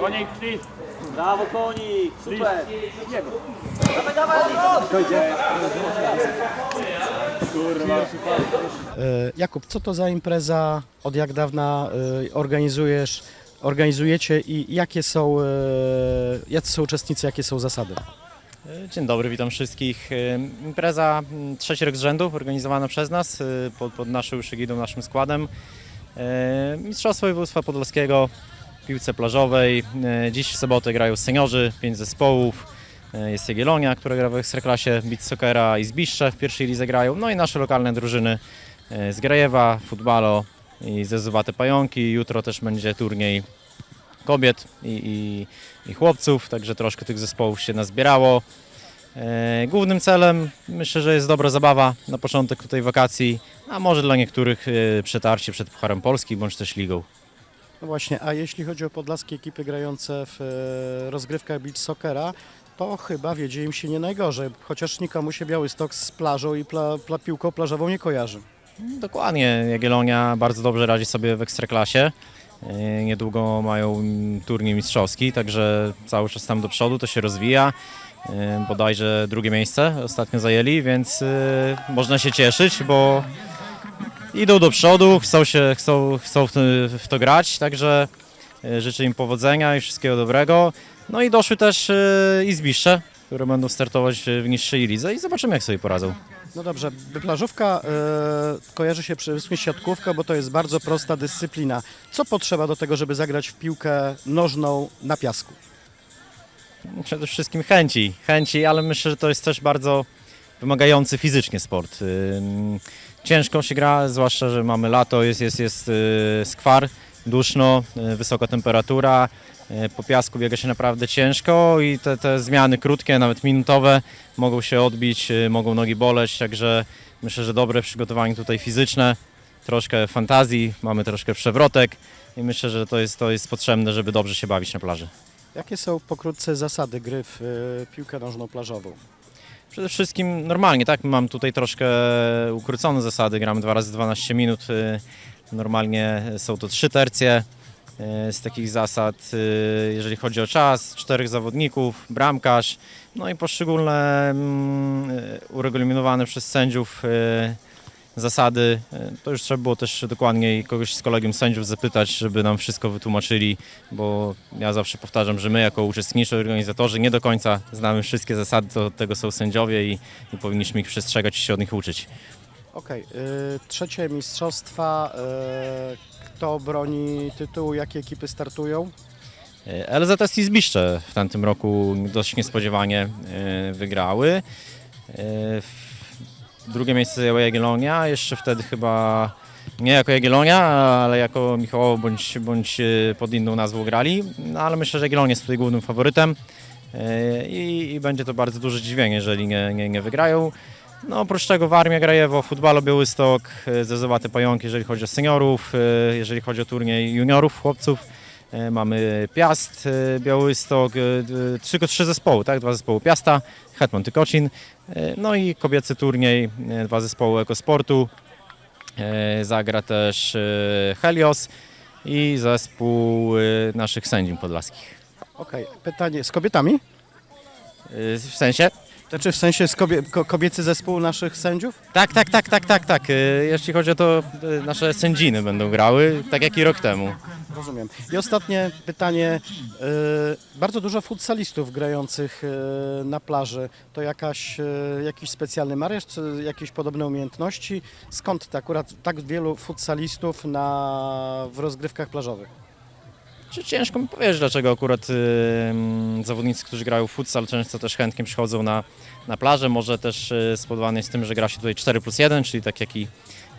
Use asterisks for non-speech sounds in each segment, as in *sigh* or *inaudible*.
Konik, ślizg. Brawo konik, super. Jego. Dawaj, dawaj. Kurwa. E, Jakub, co to za impreza? Od jak dawna e, organizujesz, organizujecie i jakie są, e, jacy są uczestnicy, jakie są zasady? Dzień dobry, witam wszystkich. Impreza mm, trzeci rok z rzędu organizowana przez nas pod, pod naszą już egidą, naszym składem. Mistrzostwo Województwa Podlaskiego piłce plażowej. Y, Dziś w sobotę grają seniorzy, pięć zespołów. Y, Jest Jagiellonia, która gra w Ekstraklasie, Beach Soccera i Zbiszcze w pierwszej lidze grają. No i nasze lokalne drużyny y, z Grajewa, Futbalo i ze Zubate Pająki. Jutro też będzie turniej kobiet i, i, i chłopców, także troszkę tych zespołów się nazbierało. E, Głównym celem myślę, że jest dobra zabawa na początek tutaj wakacji, a może dla niektórych e, przetarcie przed Pucharem Polski bądź też ligą. No właśnie, a jeśli chodzi o podlaskie ekipy grające w e, rozgrywkach beach soccera, to chyba wiedzie im się nie najgorzej, chociaż nikomu się Białystok z plażą i pla, pla, piłką plażową nie kojarzy. Dokładnie, Jagiellonia bardzo dobrze radzi sobie w Ekstraklasie. E, Niedługo mają mm, turniej mistrzowski, także cały czas tam do przodu to się rozwija. E, Bodajże drugie miejsce ostatnio zajęli, więc można się cieszyć, bo idą do przodu, chcą, się, chcą, chcą w, to, grać, także e, życzę im powodzenia i wszystkiego dobrego. No i doszły też e, i Zbiszcze, które będą startować w niższej lidze i zobaczymy jak sobie poradzą. No dobrze, plażówka e, kojarzy się przede wszystkim z siatkówką, bo to jest bardzo prosta dyscyplina. Co potrzeba do tego, żeby zagrać w piłkę nożną na piasku? Przede wszystkim chęci, chęci, ale myślę, że to jest też bardzo wymagający fizycznie sport. Ciężko się gra, zwłaszcza, że mamy lato, jest, jest, jest y, skwar, duszno, y, wysoka temperatura, y, po piasku biega się naprawdę ciężko i te, te zmiany krótkie, nawet minutowe mogą się odbić, mogą nogi boleć, także myślę, że dobre przygotowanie tutaj fizyczne, troszkę fantazji, mamy troszkę przewrotek i myślę, że to jest, to jest potrzebne, żeby dobrze się bawić na plaży. Jakie są pokrótce zasady gry w piłkę nożną plażową? Przede wszystkim normalnie, tak? Mam tutaj troszkę ukrócone zasady, gramy 2 razy 12 minut. y, Normalnie są to trzy tercje. y, Z takich zasad, y, jeżeli chodzi o czas, czterech zawodników, bramkarz, no i poszczególne mm, uregulaminowane przez sędziów zasady. Y, To już trzeba było też dokładniej kogoś z kolegium sędziów zapytać, żeby nam wszystko wytłumaczyli, bo ja zawsze powtarzam, że my jako uczestniczy, organizatorzy nie do końca znamy wszystkie zasady, to od tego są sędziowie i, i powinniśmy ich przestrzegać i się od nich uczyć. Okej, y, trzecie mistrzostwa. y, kto broni tytułu? Jakie ekipy startują? E, LZS i Zbiszcze w tamtym roku dość niespodziewanie e, wygrały. E, w- Drugie miejsce zajęła Jagiellonia, jeszcze wtedy chyba nie jako Jagiellonia, ale jako Michałowo bądź, bądź e, pod inną nazwą grali, no, ale myślę, że Jagiellonia jest tutaj głównym faworytem e, i, i będzie to bardzo duże zdziwienie, jeżeli nie, nie, nie wygrają. No, oprócz tego Warmia Grajewo, Futbalo Białystok, e, Zezowate Pająki, jeżeli chodzi o seniorów, jeżeli chodzi o turniej juniorów, chłopców. E, Mamy Piast, e, Białystok, e, tylko trzy zespoły, tak? Dwa zespoły Piasta, Hetman Tykocin, no i kobiecy turniej, dwa zespoły Ekosportu. Zagra też Helios i zespół naszych sędziów podlaskich. Okej, pytanie z kobietami? W sensie? Znaczy w sensie z kobie, ko, kobiecy zespół naszych sędziów? Tak, tak, tak, tak, tak, tak. E, Jeśli chodzi o to, e, nasze sędziny będą grały, tak jak i rok temu. Rozumiem. I ostatnie pytanie. y, bardzo dużo futsalistów grających y, na plaży. To jakaś, y, jakiś specjalny mariaż, czy jakieś podobne umiejętności? Skąd to akurat tak wielu futsalistów na, w rozgrywkach plażowych? Czy ciężko mi powiedzieć, dlaczego akurat y, mm, zawodnicy, którzy grają w futsal, często też chętnie przychodzą na, na plażę. Może też y, spowodowane jest tym, że gra się tutaj 4 plus 1, czyli tak jak i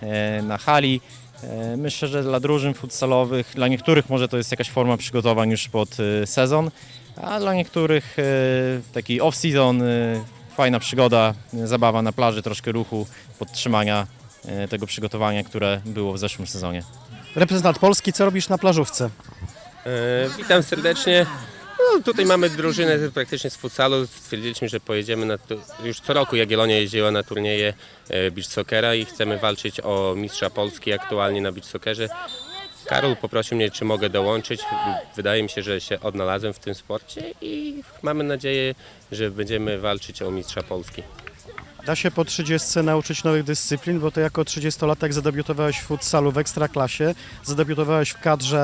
e, na hali. E, Myślę, że dla drużyn futsalowych, dla niektórych może to jest jakaś forma przygotowań już pod y, sezon, a dla niektórych y, taki off-season, y, fajna przygoda, y, zabawa na plaży, troszkę ruchu, podtrzymania y, tego przygotowania, które było w zeszłym sezonie. Reprezentant Polski, co robisz na plażówce? E, witam serdecznie. No, tutaj mamy drużynę praktycznie z futsalu. Stwierdziliśmy, że pojedziemy na tu- już co roku Jagiellonia jeździła na turnieje e, beach soccera i chcemy walczyć o mistrza Polski aktualnie na beach soccerze. Karol poprosił mnie, czy mogę dołączyć. Wydaje mi się, że się odnalazłem w tym sporcie i mamy nadzieję, że będziemy walczyć o mistrza Polski. Da się po 30 nauczyć nowych dyscyplin, bo to jako 30-latek zadebiutowałeś w futsalu w Ekstraklasie, zadebiutowałeś w kadrze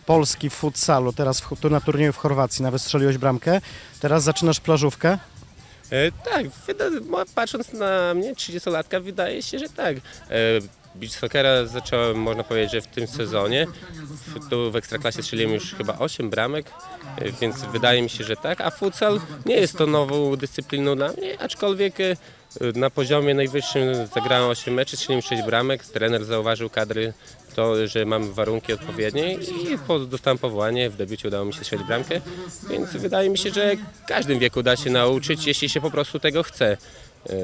e, Polski w futsalu, teraz w, tu na turnieju w Chorwacji, nawet strzeliłeś bramkę, teraz zaczynasz plażówkę. E, tak, wyda- patrząc na mnie, 30-latka, wydaje się, że tak. E, beach soccera zacząłem, można powiedzieć, że w tym sezonie. W, tu w Ekstraklasie strzeliłem już chyba 8 bramek, więc wydaje mi się, że tak. A futsal nie jest to nową dyscypliną dla mnie, aczkolwiek e, na poziomie najwyższym zagrałem 8 meczy, strzeliłem 6 bramek. Trener zauważył kadry to, że mam warunki odpowiednie i dostałem powołanie, w debiucie udało mi się strzelić bramkę, więc wydaje mi się, że w każdym wieku da się nauczyć, jeśli się po prostu tego chce. e,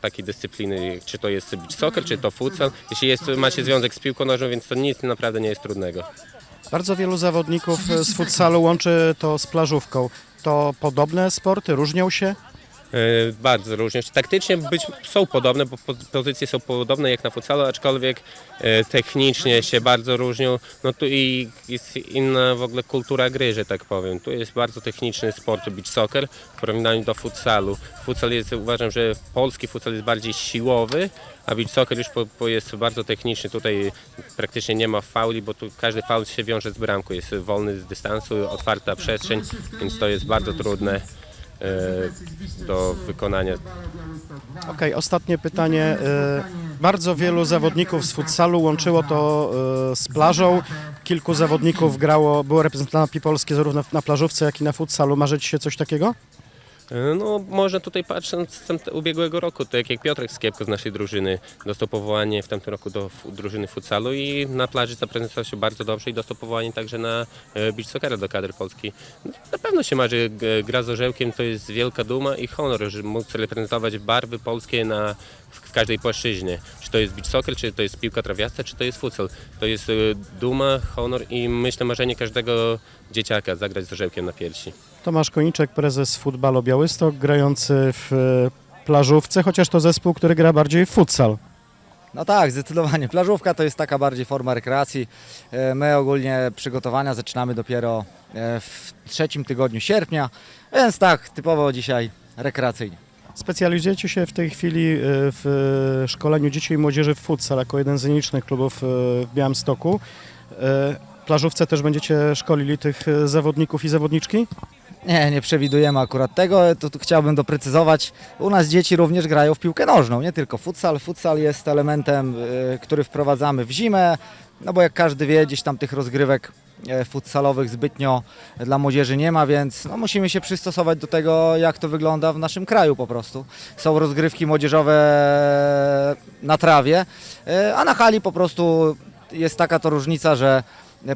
Takiej dyscypliny, czy to jest soccer, czy to futsal. Jeśli jest, macie związek z piłką nożną, więc to nic naprawdę nie jest trudnego. Bardzo wielu zawodników e, z futsalu łączy to z plażówką. To podobne sporty, różnią się? E, Bardzo różnią się. Taktycznie być, są podobne, bo po- pozycje są podobne jak na futsalu, aczkolwiek e, technicznie się bardzo różnią. No tu i jest inna w ogóle kultura gry, że tak powiem. Tu jest bardzo techniczny sport beach soccer w porównaniu do futsalu. Futsal jest, uważam, że polski futsal jest bardziej siłowy, a beach soccer już po, po jest bardzo techniczny. Tutaj praktycznie nie ma fauli, bo tu każdy faul się wiąże z bramką. Jest wolny z dystansu, otwarta przestrzeń, więc to jest bardzo trudne do wykonania. Okej, ostatnie pytanie. E, Bardzo wielu zawodników z futsalu łączyło to e, z plażą. Kilku zawodników grało, było reprezentantami polskie zarówno na plażówce, jak i na futsalu. Marzy Ci się coś takiego? E, No, można tutaj patrząc z ubiegłego roku, tak jak Piotrek Skiepko z naszej drużyny dostał powołanie w tamtym roku do drużyny futsalu i na plaży zaprezentował się bardzo dobrze i dostał powołanie także na e, beach soccera do kadry Polski. Na pewno się marzy, g- gra z orzełkiem to jest wielka duma i honor, że móc reprezentować barwy polskie na, w, w każdej płaszczyźnie. Czy to jest beach soccer, czy to jest piłka trawiasta, czy to jest futsal. To jest e, duma, honor i myślę marzenie każdego dzieciaka zagrać z orzełkiem na piersi. Tomasz Koniczek, prezes Futbalu Białystok, grający w e, plażówce, chociaż to zespół, który gra bardziej w futsal. No tak, zdecydowanie. Plażówka to jest taka bardziej forma rekreacji. E, My ogólnie przygotowania zaczynamy dopiero e, w trzecim tygodniu sierpnia, więc tak, typowo dzisiaj rekreacyjnie. Specjalizujecie się w tej chwili w szkoleniu dzieci i młodzieży w futsal jako jeden z nielicznych klubów w Białymstoku. Plażówce też będziecie szkolili tych zawodników i zawodniczki? Nie, nie przewidujemy akurat tego. Tu, tu chciałbym doprecyzować. U nas dzieci również grają w piłkę nożną, nie tylko futsal. Futsal jest elementem, y, który wprowadzamy w zimę, no bo jak każdy wie, gdzieś tam tych rozgrywek e, futsalowych zbytnio dla młodzieży nie ma, więc no, musimy się przystosować do tego, jak to wygląda w naszym kraju po prostu. Są rozgrywki młodzieżowe na trawie, e, a na hali po prostu jest taka to różnica, że e,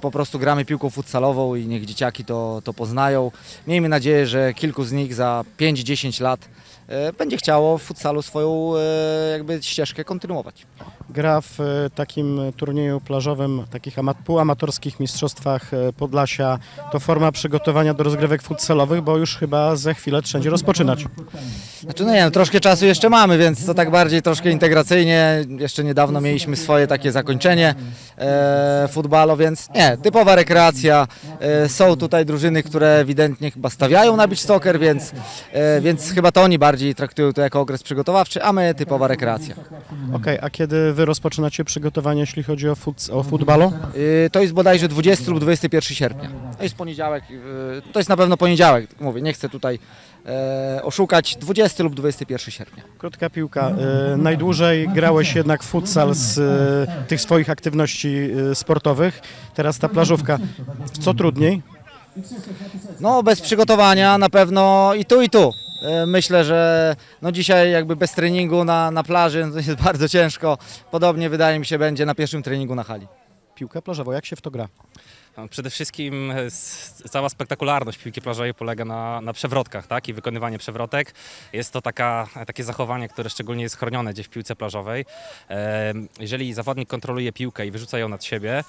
po prostu gramy piłką futsalową i niech dzieciaki to, to poznają. Miejmy nadzieję, że kilku z nich za 5-10 lat e, będzie chciało w futsalu swoją e, jakby ścieżkę kontynuować. Gra w e, takim turnieju plażowym, takich ama- półamatorskich mistrzostwach e, Podlasia. To forma przygotowania do rozgrywek futsalowych, bo już chyba za chwilę trzeba rozpoczynać. Znaczy no nie wiem, troszkę czasu jeszcze mamy, więc to tak bardziej troszkę integracyjnie. Jeszcze niedawno mieliśmy swoje takie zakończenie e, futbalu, więc nie, typowa rekreacja. E, są tutaj drużyny, które ewidentnie chyba stawiają na beach soccer, więc, e, więc chyba to oni bardziej traktują to jako okres przygotowawczy, a my typowa rekreacja. Okej, a kiedy wy rozpoczynacie przygotowanie, jeśli chodzi o, futs- o futbalu? Y, To jest bodajże 20 lub 21 sierpnia. To jest poniedziałek, y, to jest na pewno poniedziałek, mówię, nie chcę tutaj e, oszukać, 20 lub 21 sierpnia. Krótka piłka. E, najdłużej grałeś jednak w futsal z e, tych swoich aktywności e, sportowych. Teraz ta plażówka. Co trudniej? No bez przygotowania na pewno i tu i tu. E, Myślę, że no dzisiaj jakby bez treningu na, na plaży no to jest *laughs* bardzo ciężko. Podobnie wydaje mi się będzie na pierwszym treningu na hali. Piłkę plażową, jak się w to gra? Przede wszystkim e, cała spektakularność piłki plażowej polega na, na przewrotkach tak? i wykonywanie przewrotek. Jest to taka, takie zachowanie, które szczególnie jest chronione gdzieś w piłce plażowej. Jeżeli zawodnik kontroluje piłkę i wyrzuca ją nad siebie,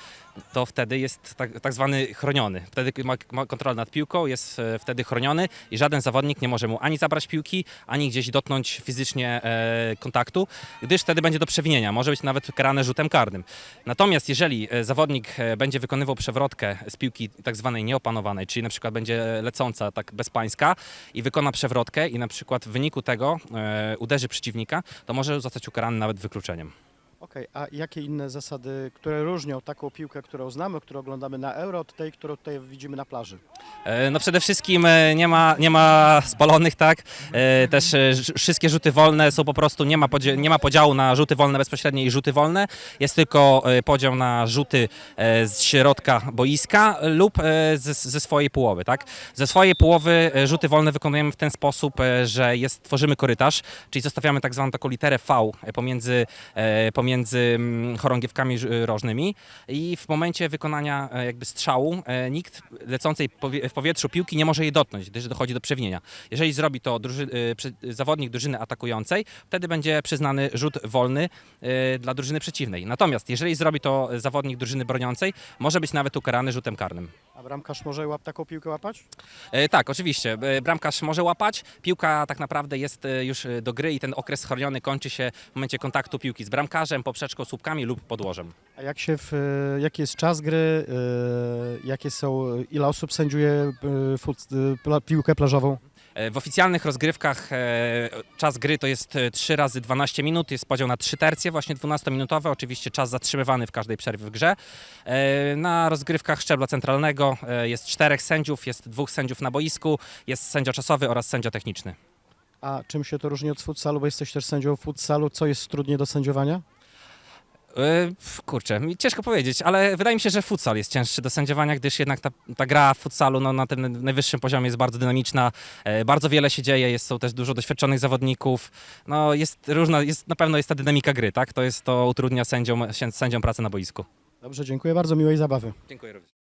to wtedy jest tak, tak zwany chroniony. Wtedy ma, ma kontrolę nad piłką, jest e, wtedy chroniony i żaden zawodnik nie może mu ani zabrać piłki, ani gdzieś dotknąć fizycznie e, kontaktu, gdyż wtedy będzie do przewinienia. Może być nawet karane rzutem karnym. Natomiast jeżeli zawodnik będzie wykonywał przewrotkę z piłki tak zwanej nieopanowanej, czyli na przykład będzie lecąca tak bezpańska i wykona przewrotkę i na przykład w wyniku tego e, uderzy przeciwnika, to może zostać ukarany nawet wykluczeniem. Okej, a jakie inne zasady, które różnią taką piłkę, którą znamy, którą oglądamy na Euro, od tej, którą tutaj widzimy na plaży? E, No przede wszystkim e, nie ma, nie ma spalonych, tak? E, Też wszystkie rzuty wolne są po prostu, nie ma, nie ma podziału na rzuty wolne bezpośrednie i rzuty wolne. Jest tylko podział na rzuty z środka boiska lub ze, ze swojej połowy, tak? Ze swojej połowy rzuty wolne wykonujemy w ten sposób, że jest, tworzymy korytarz, czyli zostawiamy tak zwaną taką literę V pomiędzy, pomiędzy mm, chorągiewkami ż- rożnymi i w momencie wykonania e, jakby strzału e, nikt lecącej w powietrzu piłki nie może jej dotknąć, gdyż dochodzi do przewinienia. Jeżeli zrobi to druży- przy- zawodnik drużyny atakującej, wtedy będzie przyznany rzut wolny e, dla drużyny przeciwnej. Natomiast jeżeli zrobi to zawodnik drużyny broniącej, może być nawet ukarany rzutem karnym. Bramkarz może łap taką piłkę łapać? E, Tak, oczywiście. E, Bramkarz może łapać. Piłka tak naprawdę jest e, już e, do gry i ten okres chroniony kończy się w momencie kontaktu piłki z bramkarzem, poprzeczką, słupkami lub podłożem. A jak się w, e, jaki jest czas gry, e, jakie są, ile osób sędziuje e, fut, e, pla, piłkę plażową? E, W oficjalnych rozgrywkach e, czas gry to jest e, 3 razy 12 minut, jest podział na 3 tercje, właśnie 12-minutowe, oczywiście czas zatrzymywany w każdej przerwie w grze. E, Na rozgrywkach szczebla centralnego e, jest czterech sędziów, jest dwóch sędziów na boisku, jest sędzia czasowy oraz sędzia techniczny. A czym się to różni od futsalu, bo jesteś też sędzią futsalu, co jest trudniej do sędziowania? Pf, Kurczę, mi ciężko powiedzieć, ale wydaje mi się, że futsal jest cięższy do sędziowania, gdyż jednak ta, ta gra w futsalu no, na tym najwyższym poziomie jest bardzo dynamiczna, e, bardzo wiele się dzieje, jest, są też dużo doświadczonych zawodników, no jest różna, jest, na pewno jest ta dynamika gry, tak? To jest to utrudnia sędziom, sędziom pracę na boisku. Dobrze, dziękuję bardzo, miłej zabawy. Dziękuję również.